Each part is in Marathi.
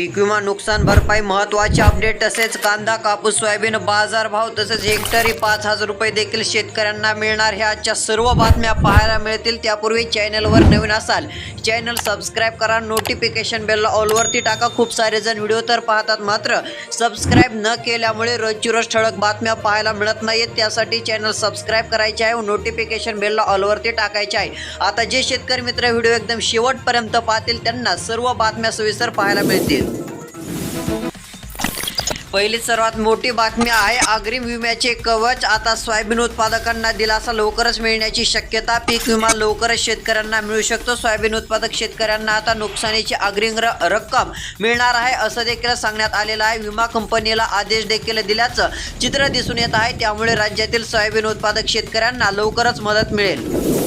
पीक विमा नुकसान भरपाई महत्त्वाचे अपडेट तसेच कांदा कापूस सोयाबीन बाजारभाव तसेच हेक्टरी पाच हजार रुपये देखील शेतकऱ्यांना मिळणार. ह्या आजच्या सर्व बातम्या पाहायला मिळतील. त्यापूर्वी चॅनलवर नवीन असाल चॅनल सबस्क्राईब करा. नोटिफिकेशन बेलला ऑलवरती टाका. खूप सारे जण व्हिडिओ तर पाहतात मात्र सबस्क्राईब न केल्यामुळे रोजची रोज ठळक बातम्या पाहायला मिळत नाहीत त्यासाठी चॅनल सबस्क्राईब करायचे आहे व नोटिफिकेशन बेलला ऑलवरती टाकायचे आहे. आता जे शेतकरी मित्र व्हिडिओ एकदम शेवटपर्यंत पाहतील त्यांना सर्व बातम्या सविस्तर पाहायला मिळतील. पहिली सर्वात मोठी बातमी आहे अग्रिम विम्याचे कवच. आता सोयाबीन उत्पादकांना दिलासा लवकरच मिळण्याची शक्यता. पीक विमा लवकरच शेतकऱ्यांना मिळू शकतो. सोयाबीन उत्पादक शेतकऱ्यांना आता नुकसानीची अग्रिम र- रक्कम मिळणार आहे असं देखील सांगण्यात आलेलं आहे. विमा कंपनीला आदेश देखील दिल्याचं चित्र दिसून येत आहे. त्यामुळे राज्यातील सोयाबीन उत्पादक शेतकऱ्यांना लवकरच मदत मिळेल.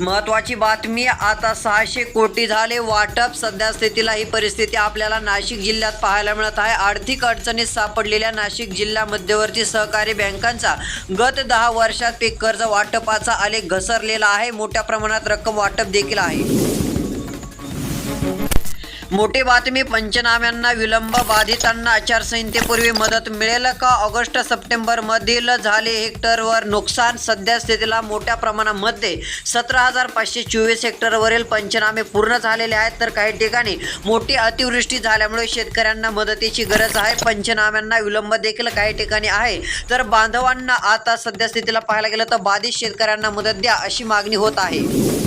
महत्वाची बातमी आता सहाशे कोटी झाले वाटप. सध्या स्थितीला ही परिस्थिती आपल्याला नाशिक जिल्ह्यात पाहायला मिळत आहे. आर्थिक अडचणीत सापडलेल्या नाशिक जिल्हा मध्यवर्ती सहकारी बँकांचा गत दहा वर्षात पीक कर्ज वाटपाचा आलेख घसरलेला आहे. मोठ्या प्रमाणात रक्कम वाटप देखील आहे. मोठी बातमी पंचनाम्यांना विलंब बाधितांना आचारसंहितेपूर्वी मदत मिळेल का? ऑगस्ट सप्टेंबर मधील झाले हेक्टरवर नुकसान सध्या स्थितीला मोठ्या प्रमाणामध्ये सतरा हजार पाचशे चोवीस हेक्टरवरील पंचनामे पूर्ण झालेले आहेत. तर काही ठिकाणी मोठी अतिवृष्टी झाल्यामुळे शेतकऱ्यांना मदतीची गरज आहे. पंचनाम्यांना विलंब देखील काही ठिकाणी आहे. तर बांधवांना आता सध्या स्थितीला पाहायला गेलं तर बाधित शेतकऱ्यांना मदत द्या अशी मागणी होत आहे.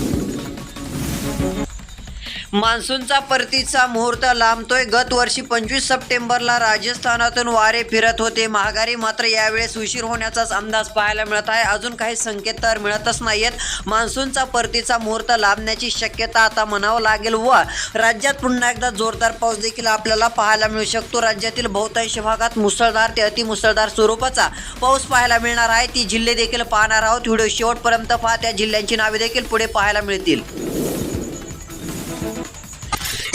मान्सूनचा परतीचा मुहूर्त लांबतोय. गत वर्षी पंचवीस सप्टेंबरला राजस्थानातून वारे फिरत होते. महागारी मात्र यावेळेस उशीर होण्याचाच अंदाज पाहायला मिळत आहे. अजून काही संकेत तर मिळतच नाहीयेत. मान्सूनचा परतीचा मुहूर्त लांबण्याची शक्यता आता म्हणावं लागेल व राज्यात पुन्हा एकदा जोरदार पाऊस देखील आपल्याला पाहायला मिळू शकतो. राज्यातील बहुतांश भागात मुसळधार ते अतिमुसळधार स्वरूपाचा पाऊस पाहायला मिळणार आहे. ती जिल्हे देखील पाहणार आहोत. व्हिडिओ शेवटपर्यंत पहा त्या जिल्ह्यांची नावे देखील पुढे पाहायला मिळतील.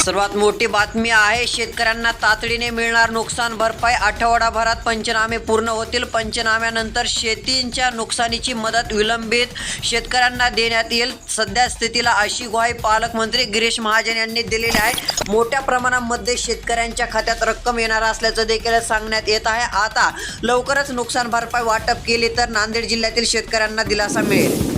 सर्वात मोठी बातमी आहे शेतकऱ्यांना तातडीने मिळणार नुकसान भरपाई. आठवडाभरात पंचनामे पूर्ण होतील. पंचनाम्यानंतर शेतींच्या नुकसानीची मदत विलंबित शेतकऱ्यांना देण्यात येईल. सध्या स्थितीला अशी ग्वाही पालकमंत्री गिरीश महाजन यांनी दिलेली आहे. मोठ्या प्रमाणामध्ये शेतकऱ्यांच्या खात्यात रक्कम येणार असल्याचं देखील सांगण्यात येत आहे. आता लवकरच नुकसान भरपाई वाटप केली तर नांदेड जिल्ह्यातील शेतकऱ्यांना दिलासा मिळेल.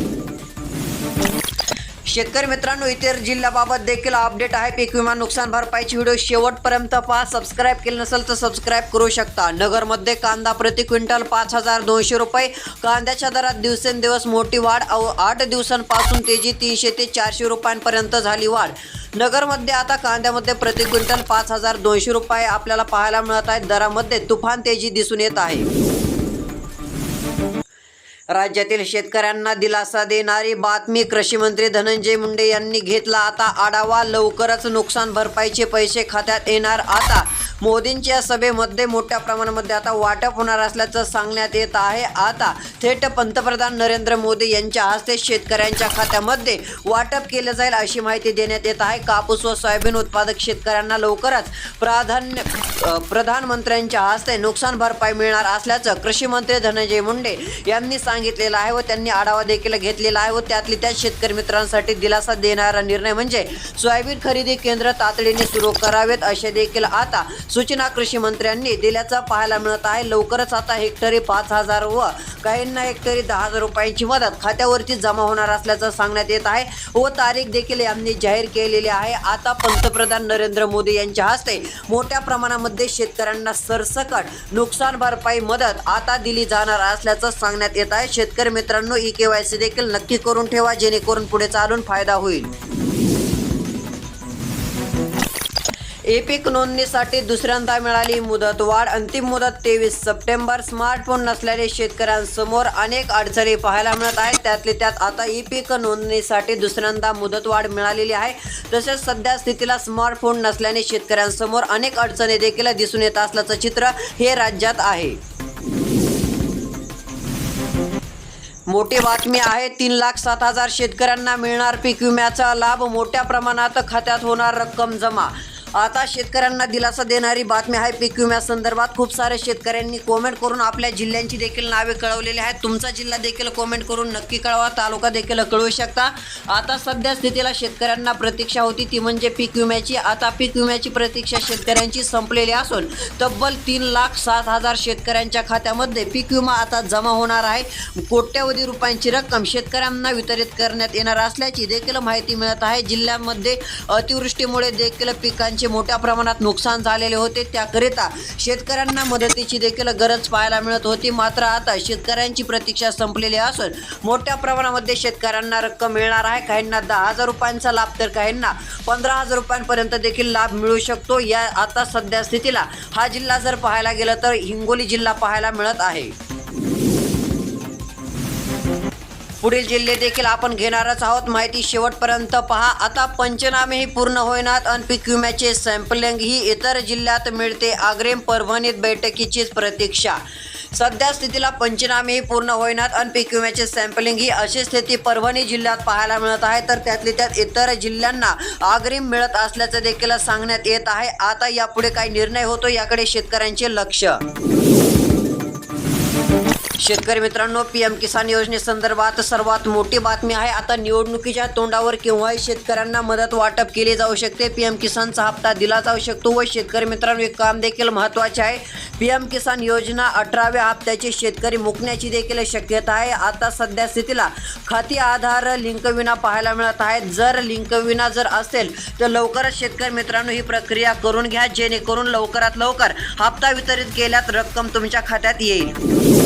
शेतकरी मित्रांनो इतर जिल्ह्याबाबत देखील अपडेट आहे. पीक विमा नुकसान भरपाईची व्हिडिओ शेवटपर्यंत पहा. सबस्क्राईब केलं नसेल तर सबस्क्राईब करू शकता. नगरमध्ये कांदा प्रति क्विंटल पाच हजार दोनशे रुपये. कांद्याच्या दरात दिवसेंदिवस मोठी वाढ. अव आठ दिवसांपासून तेजी तीनशे ते चारशे रुपयांपर्यंत झाली वाढ. नगरमध्ये आता कांद्यामध्ये प्रति क्विंटल पाच हजार दोनशे रुपये आपल्याला पाहायला मिळत आहेत. दरामध्ये तुफान तेजी दिसून येत आहे. राज्यातील शेतकऱ्यांना दिलासा देणारी बातमी कृषी मंत्री धनंजय मुंडे यांनी घेतला. आता आढावा लवकरच नुकसान भरपाईचे पैसे खात्यात येणार. आता मोदींच्या सभेमध्ये मोठ्या प्रमाणामध्ये आता वाटप होणार असल्याचं सांगण्यात येत आहे. आता थेट पंतप्रधान नरेंद्र मोदी यांच्या हस्ते शेतकऱ्यांच्या खात्यामध्ये वाटप केलं जाईल अशी माहिती देण्यात येत आहे. कापूस व सोयाबीन उत्पादक शेतकऱ्यांना लवकरच प्राधान्य प्रधानमंत्र्यांच्या हस्ते नुकसान भरपाई मिळणार असल्याचं कृषी मंत्री धनंजय मुंडे यांनी सांगितलेलं आहे व त्यांनी आढावा देखील घेतलेला आहे व त्यातली त्या शेतकरी मित्रांसाठी दिलासा देणारा निर्णय म्हणजे सोयाबीन खरेदी केंद्र तातडीने सुरू करावेत असे देखील आता सूचना कृषी मंत्र्यांनी दिल्याचं पाहायला मिळत आहे. लवकरच आता हेक्टरी पाच हजार व काहींना हेक्टरी दहा हजार रुपयांची मदत खात्यावरती जमा होणार असल्याचं सांगण्यात येत आहे. व तारीख देखील यांनी जाहीर केलेली आहे. आता पंतप्रधान नरेंद्र मोदी यांच्या हस्ते मोठ्या प्रमाणामध्ये शेतकऱ्यांना सरसकट नुकसान भरपाई मदत आता दिली जाणार असल्याचं सांगण्यात येत आहे. शेतकरी मित्रांनो ई के वाय सी देखील नक्की करून ठेवा जेणेकरून पुढे चालून फायदा होईल. ए पीक नोंदणीसाठी दुसऱ्यांदा मिळाली मुदतवाढ अंतिम मुदत तेवीस सप्टेंबर. स्मार्टफोन नसलेले शेतकऱ्यांसमोर अनेक अडचणी पाहायला मिळत आहेत. त्यातले त्यात आता ई पीक नोंदणीसाठी दुसऱ्यांदा मुदतवाढ मिळालेली आहे. तसेच सध्या स्थितीला स्मार्टफोन नसल्याने शेतकऱ्यांसमोर अनेक अडचणी देखील दिसून येत असल्याचं चित्र हे राज्यात आहे. मोठी बातमी आहे तीन लाख सात हजार शेतकऱ्यांना मिळणार पीक विम्याचा लाभ. मोठ्या प्रमाणात खात्यात होणार रक्कम जमा. आता शेतकऱ्यांना दिलासा देणारी बातमी आहे. पीक विम्यासंदर्भात खूप सारे शेतकऱ्यांनी कॉमेंट करून आपल्या जिल्ह्यांची देखील नावे कळवलेली आहेत. तुमचा जिल्हा देखील कॉमेंट करून नक्की कळवा तालुका देखील कळवू शकता. आता सध्या स्थितीला शेतकऱ्यांना प्रतीक्षा होती. ती म्हणजे पीक विम्याची. आता पीक विम्याची प्रतीक्षा शेतकऱ्यांची संपलेली असून तब्बल तीन लाख सात हजार शेतकऱ्यांच्या खात्यामध्ये पीक विमा आता जमा होणार आहे. कोट्यवधी रुपयांची रक्कम शेतकऱ्यांना वितरित करण्यात येणार असल्याची देखील माहिती मिळत आहे. जिल्ह्यामध्ये अतिवृष्टीमुळे देखील पिकांची मोठ्या प्रमाणात नुकसान झालेले होते त्याकरिता शेतकऱ्यांना मदतीची देखील गरज पाहायला मिळत होती. मात्र आता शेतकऱ्यांची प्रतीक्षा संपलेली असून मोठ्या प्रमाणामध्ये शेतकऱ्यांना रक्कम मिळणार आहे. काहींना दहा हजार रुपयांचा लाभ तर काहींना पंधरा हजार रुपयांपर्यंत देखील लाभ मिळू शकतो. या आता सध्या स्थितीला हा जिल्हा जर पाहायला गेलं तर हिंगोली जिल्हा पाहायला मिळत आहे. पुढील जिल्हे देखील आपण घेणारच आहोत. माहिती शेवटपर्यंत पहा. आता पंचनामेही पूर्ण होईनात. आणि पीक विम्याचे सॅम्पलिंग ही इतर जिल्ह्यात मिळते. अग्रिम परभणीत बैठकीचीच प्रतीक्षा. सध्या स्थितीला पंचनामेही पूर्ण होईनात. आणि पीक विम्याचे सॅम्पलिंग ही अशी स्थिती परभणी जिल्ह्यात पाहायला मिळत आहे. तर त्यातली त्यात इतर जिल्ह्यांना अग्रिम मिळत असल्याचं देखील सांगण्यात येत आहे. आता यापुढे काय निर्णय होतो याकडे शेतकऱ्यांचे लक्ष. शेतकरी मित्रांनो पी एम किसान योजनेसंदर्भात सर्वात मोठी बातमी आहे. आता निवडणुकीच्या तोंडावर केव्हाही शेतकऱ्यांना मदत वाटप केली जाऊ शकते? पी एम किसानचा हप्ता दिला जाऊ शकतो व शेतकरी मित्रांनो एक काम देखील महत्त्वाचे आहे. पी एम किसान योजना अठराव्या हप्त्याचे शेतकरी मुकण्याची देखील शक्यता आहे. आता सध्या स्थितीला खाती आधार लिंकविना पाहायला मिळत आहे. जर लिंकविना जर असेल तर लवकरच शेतकरी मित्रांनो ही प्रक्रिया करून घ्या. जेणेकरून लवकरात लवकर हप्ता वितरित केल्यात रक्कम तुमच्या खात्यात येईल.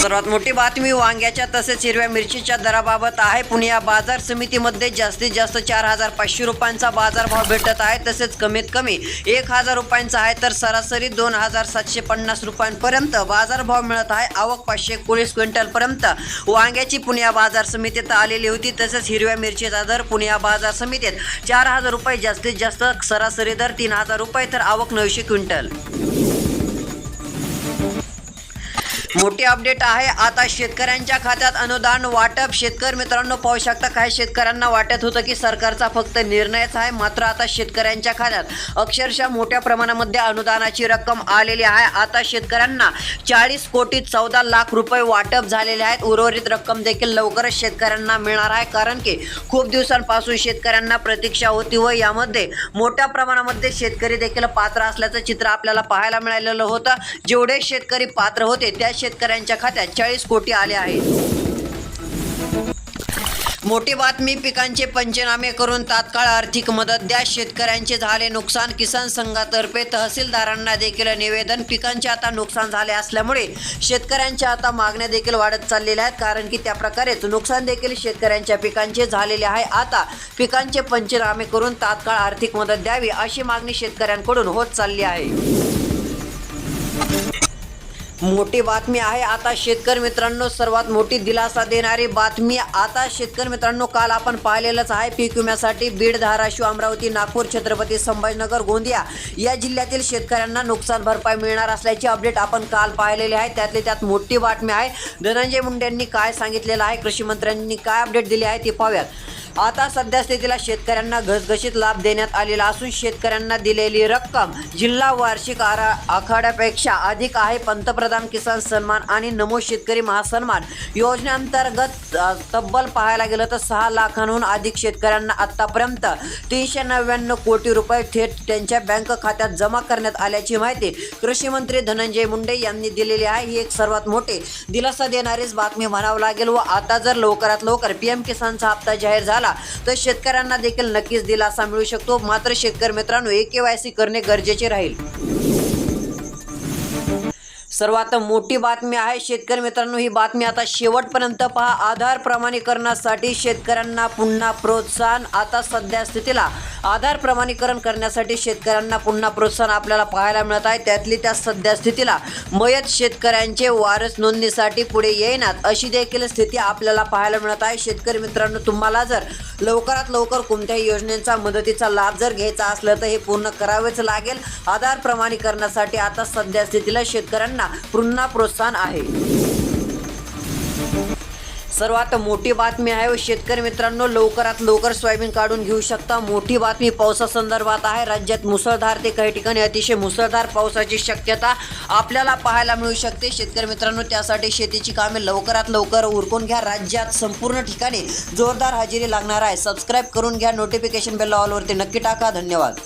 सर्वात मोठी बातमी वांग्याच्या तसेच हिरव्या मिरचीच्या दराबाबत आहे. पुणे या बाजार समितीमध्ये जास्तीत जास्त चार हजार पाचशे रुपयांचा बाजारभाव भेटत आहे. तसेच कमीत कमी एक हजार रुपयांचा आहे तर सरासरी दोन हजार सातशे पन्नास रुपयांपर्यंत बाजारभाव मिळत आहे. आवक पाचशे एकोणीस क्विंटलपर्यंत. वांग्याची पुणे या बाजार समितीत आलेली होती. तसेच हिरव्या मिरचीचा दर पुणे या बाजार समितीत चार हजार रुपये जास्तीत जास्त सरासरी दर तीन हजार रुपये तर आवक नऊशे क्विंटल. मोठी अपडेट आहे. आता शेतकऱ्यांच्या खात्यात अनुदान वाटप. शेतकरी मित्रांनो पाहू शकता काही शेतकऱ्यांना वाटत होतं की सरकारचा फक्त निर्णयच आहे. मात्र आता शेतकऱ्यांच्या खात्यात अक्षरशः मोठ्या प्रमाणामध्ये अनुदानाची रक्कम आलेली आहे. आता शेतकऱ्यांना चाळीस कोटी चौदा लाख रुपये वाटप झालेले आहेत. उर्वरित रक्कम देखील लवकरच शेतकऱ्यांना मिळणार आहे. कारण की खूप दिवसांपासून शेतकऱ्यांना प्रतीक्षा होती व यामध्ये मोठ्या प्रमाणामध्ये शेतकरी देखील पात्र असल्याचं चित्र आपल्याला पाहायला मिळालेलं होतं. जेवढे शेतकरी पात्र होते त्या शेतकऱ्यांच्या खात्यात चाळीस कोटी आले आहेत. मोठी बातमी पिकांचे पंचनामे करून तात्काळ आर्थिक मदत द्या. शेतकऱ्यांचे झाले नुकसान किसान संघातर्फे तहसीलदारांना देखील निवेदन. पिकांचे आता नुकसान झाले असल्यामुळे शेतकऱ्यांच्या आता मागण्या देखील वाढत चाललेल्या आहेत. कारण की त्या प्रकारेच नुकसान देखील शेतकऱ्यांच्या पिकांचे झालेले आहे. आता पिकांचे पंचनामे करून तात्काळ आर्थिक मदत द्यावी अशी मागणी शेतकऱ्यांकडून होत चालली आहे. मोठी बातमी आहे. आता शेतकरी मित्रांनो सर्वात मोठी दिलासा देणारी बातमी आता शेतकरी मित्रांनो काल आपण पाहिलेलंच आहे. पीक विम्यासाठी बीड धाराशिव अमरावती नागपूर छत्रपती संभाजीनगर गोंदिया या जिल्ह्यातील शेतकऱ्यांना नुकसान भरपाई मिळणार असल्याची अपडेट आपण काल पाहिलेली आहे. त्यातली त्यात मोठी बातमी आहे. धनंजय मुंडे यांनी काय सांगितलेलं आहे? कृषी मंत्र्यांनी काय अपडेट दिली आहे ते पाहूयात. आता सध्या स्थितीला शेतकऱ्यांना घसघशीत लाभ देण्यात आलेला असून शेतकऱ्यांना दिलेली रक्कम जिल्हा वार्षिक आरा आखाड्यापेक्षा अधिक आहे. पंतप्रधान किसान सन्मान आणि नमो शेतकरी महासन्मान योजनेअंतर्गत तब्बल पाहायला गेलं तर सहा लाखांहून अधिक शेतकऱ्यांना आतापर्यंत तीनशे नव्याण्णव कोटी रुपये थेट त्यांच्या बँक खात्यात जमा करण्यात आल्याची माहिती कृषी मंत्री धनंजय मुंडे यांनी दिलेली आहे. ही एक सर्वात मोठी दिलासा देणारीच बातमी म्हणावं लागेल व आता जर लवकरात लवकर पीएम किसानचा हप्ता जाहीर झाला तर शेतकऱ्यांना देखील नक्कीच दिलासा मिळू शकतो. मात्र शेतकरी मित्रांनो ए के वाय सी करणे गरजेचे राहील. सर्वात मोठी बातमी आहे शेतकरी मित्रांनो ही बातमी आता शेवटपर्यंत पहा. आधार प्रमाणीकरणासाठी शेतकऱ्यांना पुन्हा प्रोत्साहन. आता सध्या स्थितीला आधार प्रमाणीकरण करण्यासाठी शेतकऱ्यांना पुन्हा प्रोत्साहन आपल्याला पाहायला मिळत आहे. त्यातली त्या सध्या स्थितीला मयत शेतकऱ्यांचे वारस नोंदणीसाठी पुढे येईनात अशी देखील स्थिती आपल्याला पाहायला मिळत आहे. शेतकरी मित्रांनो तुम्हाला जर लवकरात लवकर कोणत्याही योजनेचा मदतीचा लाभ जर घ्यायचा असला तर हे पूर्ण करावेच लागेल. आधार प्रमाणीकरणासाठी आता सध्या स्थितीला शेतकऱ्यांना पुन्हा प्रोत्साहन आहे. सर्वात मोठी बातमी आहे शेतकरी मित्रांनो लवकरात लवकर सोयाबीन काढून घेऊ शकता. मोठी बातमी पावसासंदर्भात आहे राज्यात मुसळधार ते काही ठिकाणी अतिशय मुसळधार पावसाची शक्यता आपल्याला पाहायला मिळू शकते. शेतकरी मित्रांनो त्यासाठी शेतीची कामे लवकरात लवकर उरकून घ्या. राज्यात संपूर्ण ठिकाणी जोरदार हजेरी लागणार आहे. सबस्क्राईब करून घ्या. नोटिफिकेशन बेल ऑलवरती नक्की टाका. धन्यवाद.